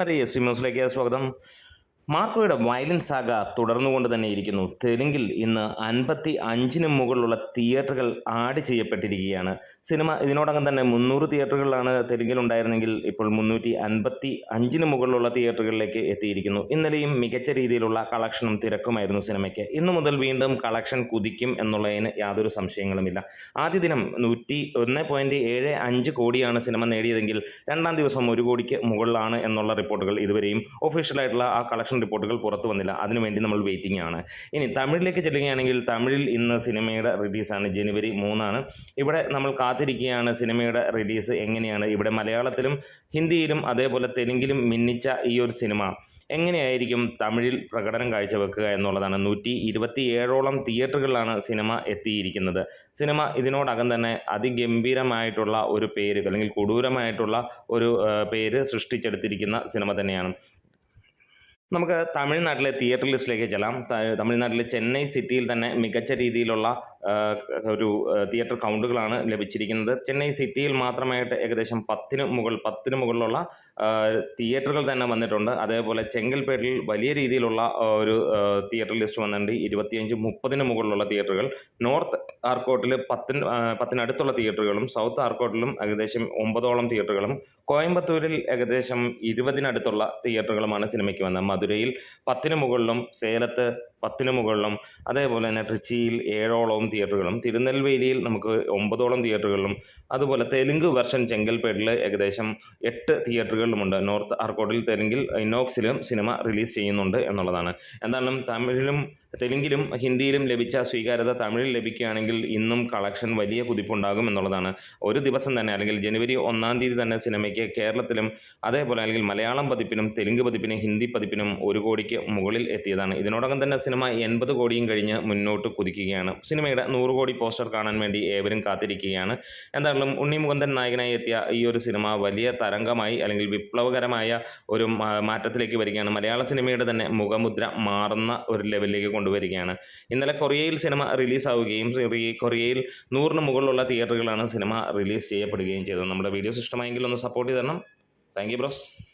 Para isso, meus legais, guardando മാർക്കോയുടെ violin saga തുടർന്നുകൊണ്ട് തന്നെ ഇരിക്കുന്നു. തെലുങ്കിൽ ഇന്ന് അൻപത്തി അഞ്ചിന് മുകളിലുള്ള തിയേറ്ററുകൾ ആഡ് ചെയ്യപ്പെട്ടിരിക്കുകയാണ്. സിനിമ ഇതിനോടകം തന്നെ മുന്നൂറ് തെലുങ്കിൽ ഉണ്ടായിരുന്നെങ്കിൽ ഇപ്പോൾ മുന്നൂറ്റി അൻപത്തി അഞ്ചിന് മുകളിലുള്ള തിയേറ്ററുകളിലേക്ക് എത്തിയിരിക്കുന്നു. ഇന്നലെയും മികച്ച രീതിയിലുള്ള കളക്ഷനും തിരക്കുമായിരുന്നു സിനിമയ്ക്ക്. ഇന്നു മുതൽ വീണ്ടും കളക്ഷൻ കുതിക്കും എന്നുള്ളതിന് യാതൊരു സംശയങ്ങളുമില്ല. ആദ്യ ദിനം നൂറ്റി ഒന്ന് പോയിന്റ് ഏഴ് അഞ്ച് കോടിയാണ് സിനിമ നേടിയതെങ്കിൽ രണ്ടാം ദിവസം ഒരു കോടിക്ക് മുകളിലാണ് എന്നുള്ള റിപ്പോർട്ടുകൾ ഇതുവരെയും ഒഫീഷ്യലായിട്ടുള്ള ആ കളക്ഷൻ റിപ്പോർട്ടുകൾ പുറത്തു വന്നില്ല. അതിനുവേണ്ടി നമ്മൾ വെയിറ്റിംഗ് ആണ്. ഇനി തമിഴിലേക്ക് ചെല്ലുകയാണെങ്കിൽ തമിഴിൽ ഇന്ന് സിനിമയുടെ റിലീസാണ് ജനുവരി മൂന്നാണ്. ഇവിടെ നമ്മൾ കാത്തിരിക്കുകയാണ് സിനിമയുടെ റിലീസ് എങ്ങനെയാണ്. ഇവിടെ മലയാളത്തിലും ഹിന്ദിയിലും അതേപോലെ തെലുങ്കിലും മിന്നിച്ച ഈ ഒരു സിനിമ എങ്ങനെയായിരിക്കും തമിഴിൽ പ്രകടനം കാഴ്ചവെക്കുക എന്നുള്ളതാണ്. നൂറ്റി ഇരുപത്തി ഏഴോളം തിയേറ്ററുകളിലാണ് സിനിമ എത്തിയിരിക്കുന്നത്. സിനിമ ഇതിനോടകം തന്നെ അതിഗംഭീരമായിട്ടുള്ള ഒരു പേര് അല്ലെങ്കിൽ കൊടൂരമായിട്ടുള്ള ഒരു പേര് സൃഷ്ടിച്ചെടുത്തിരിക്കുന്ന സിനിമ തന്നെയാണ്. നമുക്ക് തമിഴ്നാട്ടിലെ തിയേറ്റർ ലിസ്റ്റിലേക്ക് ചെല്ലാം. തമിഴ്നാട്ടിലെ ചെന്നൈ സിറ്റിയിൽ തന്നെ മികച്ച രീതിയിലുള്ള ഒരു തിയേറ്റർ കൗണ്ടുകളാണ് ലഭിച്ചിരിക്കുന്നത്. ചെന്നൈ സിറ്റിയിൽ മാത്രമായിട്ട് ഏകദേശം പത്തിന് മുകൾ പത്തിന് മുകളിലുള്ള തിയേറ്ററുകൾ തന്നെ വന്നിട്ടുണ്ട്. അതേപോലെ ചെങ്കൽപേട്ടിൽ വലിയ രീതിയിലുള്ള ഒരു തിയേറ്റർ ലിസ്റ്റ് വന്നിട്ടുണ്ട്. ഇരുപത്തിയഞ്ച് മുപ്പതിന് മുകളിലുള്ള തിയേറ്ററുകൾ നോർത്ത് ആർക്കോട്ടിൽ പത്തിന് പത്തിനടുത്തുള്ള തിയേറ്ററുകളും സൗത്ത് ആർക്കോട്ടിലും ഏകദേശം ഒമ്പതോളം തിയേറ്ററുകളും കോയമ്പത്തൂരിൽ ഏകദേശം ഇരുപതിനടുത്തുള്ള തിയേറ്ററുകളുമാണ് സിനിമയ്ക്ക് വന്നത്. മധുരയിൽ പത്തിന് മുകളിലും സേലത്ത് പത്തിന് മുകളിലും അതേപോലെ തന്നെ ട്രിച്ചിയിൽ ഏഴോളം തിയേറ്ററുകളും തിരുനെൽവേലിയിൽ നമുക്ക് ഒമ്പതോളം തിയേറ്ററുകളിലും അതുപോലെ തെലുങ്ക് വെർഷൻ ചെങ്കൽപ്പേട്ടിൽ ഏകദേശം എട്ട് തിയേറ്ററുകളിലുമുണ്ട്. നോർത്ത് ആർക്കോട്ടിൽ തെലുങ്കിൽ ഇന്നോക്സിലും സിനിമ റിലീസ് ചെയ്യുന്നുണ്ട് എന്നുള്ളതാണ്. എന്തായാലും തമിഴിലും തെലുങ്കിലും ഹിന്ദിയിലും ലഭിച്ച സ്വീകാര്യത തമിഴിൽ ലഭിക്കുകയാണെങ്കിൽ ഇന്നും കളക്ഷൻ വലിയ കുതിപ്പുണ്ടാകും എന്നുള്ളതാണ്. ഒരു ദിവസം തന്നെ അല്ലെങ്കിൽ ജനുവരി ഒന്നാം തീയതി തന്നെ സിനിമയ്ക്ക് കേരളത്തിലും അതേപോലെ അല്ലെങ്കിൽ മലയാളം പതിപ്പിനും തെലുങ്ക് പതിപ്പിനും ഹിന്ദി പതിപ്പിനും ഒരു കോടിക്ക് മുകളിൽ എത്തിയതാണ്. ഇതിനോടകം തന്നെ സിനിമ എൺപത് കോടിയും കഴിഞ്ഞ് മുന്നോട്ട് കുതിക്കുകയാണ്. സിനിമയുടെ നൂറ് കോടി പോസ്റ്റർ കാണാൻ വേണ്ടി ഏവരും കാത്തിരിക്കുകയാണ്. എന്തായാലും ഉണ്ണി മുകുന്ദൻ നായകനായി എത്തിയ ഈ ഒരു സിനിമ വലിയ തരംഗമായി അല്ലെങ്കിൽ വിപ്ലവകരമായ ഒരു മാറ്റത്തിലേക്ക് വരികയാണ്. മലയാള സിനിമയുടെ തന്നെ മുഖമുദ്ര മാറുന്ന ഒരു ലെവലിലേക്ക് കൊണ്ടുവരികയാണ്. ഇന്നലെ കൊറിയയിൽ സിനിമ റിലീസാവുകയും കൊറിയ- കൊറിയയിൽ നൂറിന് മുകളിലുള്ള തിയേറ്ററുകളാണ് സിനിമ റിലീസ് ചെയ്യപ്പെടുകയും ചെയ്തത്. നമ്മുടെ വീഡിയോസ് ഇഷ്ടമായെങ്കിൽ ഒന്ന് സപ്പോർട്ട് ചെയ്ത് തരണം. Thank you bros.